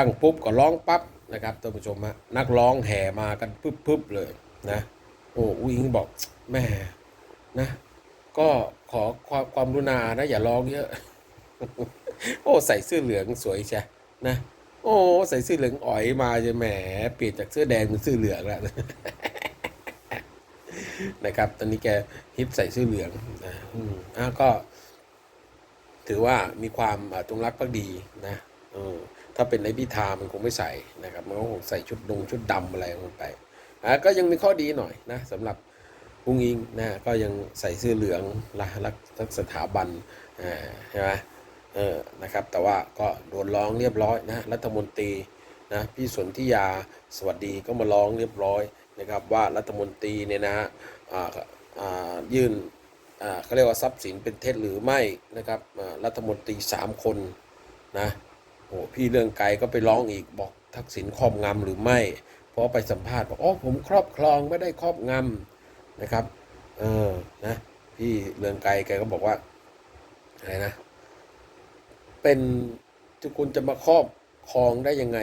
ตั้งปุ๊บก็ร้องปั๊บนะครับท่านผู้ชมฮะนักร้องแห่มากันปึ๊บปึ๊บเลยนะโอ้อุ้งอิงบอกแม่นะ ก็ขอความความรุณานะ อย่าร้องเยอะ โอ้ใส่เสื้อเหลืองสวยใช่นะโอ้ใส่เสื้อเหลืองอ๋อยมาจะแหมเปลี่ยนจากเสื้อแดงเป็นเสื้อเหลืองแล้วนะครับ ตอนนี้แกฮิตใส่เสื้อเหลืองนะอืมอะก็ ถือว่ามีความอ่าจงรักภักดีนะเออ ถ้าเป็นในพิธามันคงไม่ใส่นะครับ มันก็คงใส่ชุดดงชุดดำอะไรลงไปอะก็ยังมีข้อดีหน่อยนะสำหรับพุงอิงนะก็ยังใส่เสื้อเหลืองรักรักสถาบันอ่าใช่ไหมเออนะครับ แต่ว่าก็โดนร้องเรียบร้อยนะรัฐมนตรีนะพี่สนธิยาสวัสดีก็มาร้องเรียบร้อยนะครับว่ารัฐมนตรีเนี่ยนะฮะอ่าอ่ายื่นอ่าเขาเรียกว่าทรัพย์สินเป็นเท็จหรือไม่นะครับรัฐมนตรีสามคนนะ โอ้พี่เรื่องไกลก็ไปร้องอีกบอกทักษิณครอบงำหรือไม่เพราะไปสัมภาษณ์บอกอ๋อผมครอบครองไม่ได้ครอบงำนะครับ เออนะพี่เรืองไกลแกก็บอกว่าอะไรนะ เป็นทุกคุณจะมาครอบครองได้ยังไง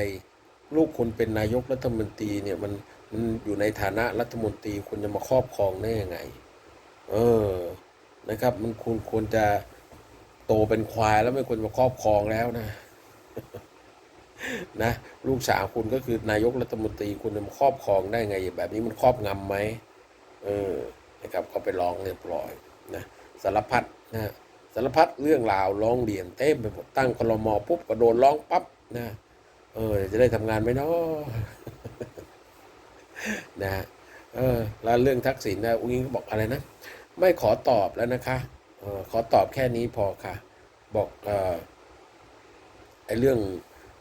ลูกคุณเป็นนายกรัฐมนตรีเนี่ยมันมันอยู่ในฐานะรัฐมนตรีคุณจะมาครอบครองได้ยังไง เออนะครับ มันคุณควรจะโตเป็นควายแล้วไม่ควรมาครอบครองแล้วนะ นะลูกสาวคุณก็คือนายกรัฐมนตรีคุณจะมาครอบครองได้ไง แบบนี้มันครอบงำไหมเออนะครับก็ไปร้องเรียบร้อยนะสารพัดนะสารพัดเรื่องราวร้องเรียนเต็มไปหมดตั้งคลมอปุ๊บก็โดนร้องปั๊บนะเออจะได้ทำงานไหมเนาะนะเออแล้วเรื่องทักษิณนะอุ้งิงก็บอกอะไรนะ ไม่ขอตอบแล้วนะคะเออขอตอบแค่นี้พอค่ะ บอกเออ ไอเรื่อง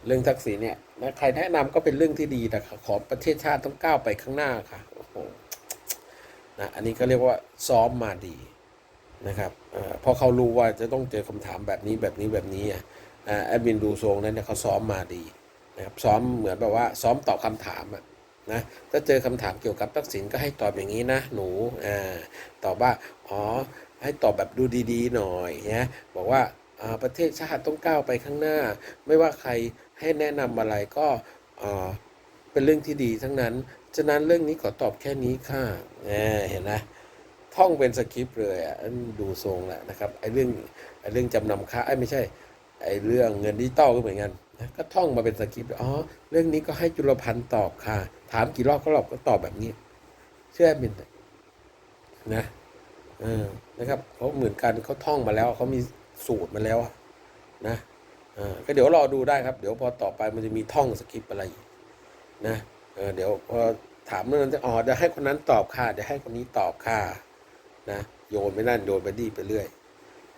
เรื่องทักษิณเนี่ยนะใครแนะนำก็เป็นเรื่องที่ดีแต่ขอประเทศชาติต้องก้าวไปข้างหน้าค่ะโอ้โหนะอันนี้ก็เรียกว่าซ้อมมาดีนะครับเอเพราะเขารู้ว่าจะต้องเจอคำถามแบบนี้แบบนี้แบบนี้อะแอดมินดูทรงนั้นเนี่ยเขาซ้อมมาดีนะครับซ้อมเหมือนแบบว่าซ้อมตอบคำถามอะนะถ้าเจอคำถามเกี่ยวกับทักษิณก็ให้ตอบอย่างนี้นะหนูอ่าตอบว่าอ๋อให้ตอบแบบดูดีๆหน่อยนะบอกว่า ประเทศชาติต้องก้าวไปข้างหน้า ไม่ว่าใครให้แนะนำอะไรก็เป็นเรื่องที่ดีทั้งนั้น ฉะนั้นเรื่องนี้ขอตอบแค่นี้ค่ะเห็นไหมท่องเป็นสคริปต์เลยอะดูทรงแหละนะครับไอ้เรื่องไอ้เรื่องจำนำค้าไอ้ไม่ใช่ไอ้เรื่องเงินดิจิตอลก็เหมือนกันนะก็ท่องมาเป็นสคริปต์อ๋อเรื่องนี้ก็ให้จุลพันธ์ตอบค่ะ ถามกี่รอบก็รอบก็ตอบแบบนี้ เชื่อแอดมินนะเออนะครับเขาเหมือนกันเขาท่องมาแล้วเขามี สูตรมาแล้วนะก็เดี๋ยวรอดูได้ครับ เดี๋ยวพอต่อไปมันจะมีท่องสคริปอะไรนะเเดี๋ยวพอถามเรื่องนั้นจะอ๋อเดี๋ยวให้คนนั้นตอบค่ะเดี๋ยวให้คนนี้ตอบค่ะนะโยนไปนั่นโยนไปนี่ไปเรื่อย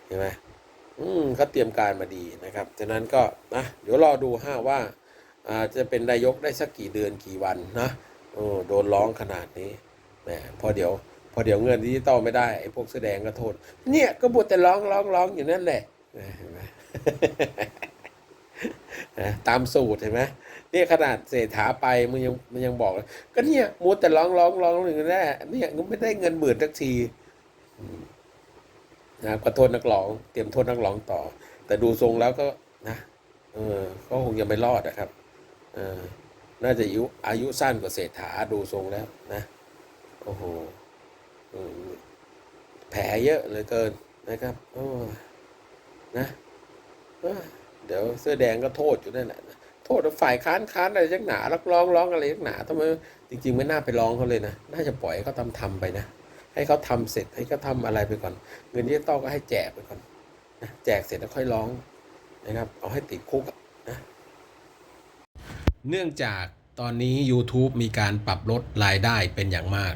เห็นไหมอืมเขาเตรียมการมาดีนะครับฉะนั้นก็นะเดี๋ยวรอดูฮะว่าอ่าจะเป็นนายกได้สักกี่เดือนกี่วันนะโอ้โดนร้องขนาดนี้แหมพอเดี๋ยว อเดี๋ยวเงินดิจิตอลไม่ได้ไอ้พวกแสดงก็โทษ เนี่ยก็บวแต่ร้องร้องร้องอยู่นั่นแหละเห็นไหมนะตามสูตรเห็นไหมเนี่ยขนาดเศรษฐาไปมันยังมันยังบอกเลยก็เนี่ยมัวแต่ร้องร้องร้องอยู่นั่นแหละเนี่ยไม่ได้เงินหมื่นสักทีนะขอโทษนักร้อง เตรียมโทษนักร้องต่อ แต่ดูทรงแล้วก็นะเออก็คงยังไม่รอดนะครับเออน่าจะอายุอายุสั้นกว่าเศรษฐาดูทรงแล้วนะ โอ้โห แผลเยอะเหลือเกินนะครับโอ้นะเดี๋ยวเสื้อแดงก็โทษอยู่นั่นแหละโทษฝ่ายค้านค้านอะไรจักหนารักร้องร้องอะไรจักหนาทำไมจริง ๆ ไม่น่าไปร้องเขาเลยนะน่าจะปล่อยเขาทำทำไปนะให้เขาทำเสร็จให้เขาทำอะไรไปก่อน เงินดิจิตอลก็ให้แจกไปก่อนนะแจกเสร็จแล้วค่อยร้องนะครับ เอาให้ติดคุกนะเนื่องจากตอนนี้ YouTube มีการปรับลดรายได้เป็นอย่างมาก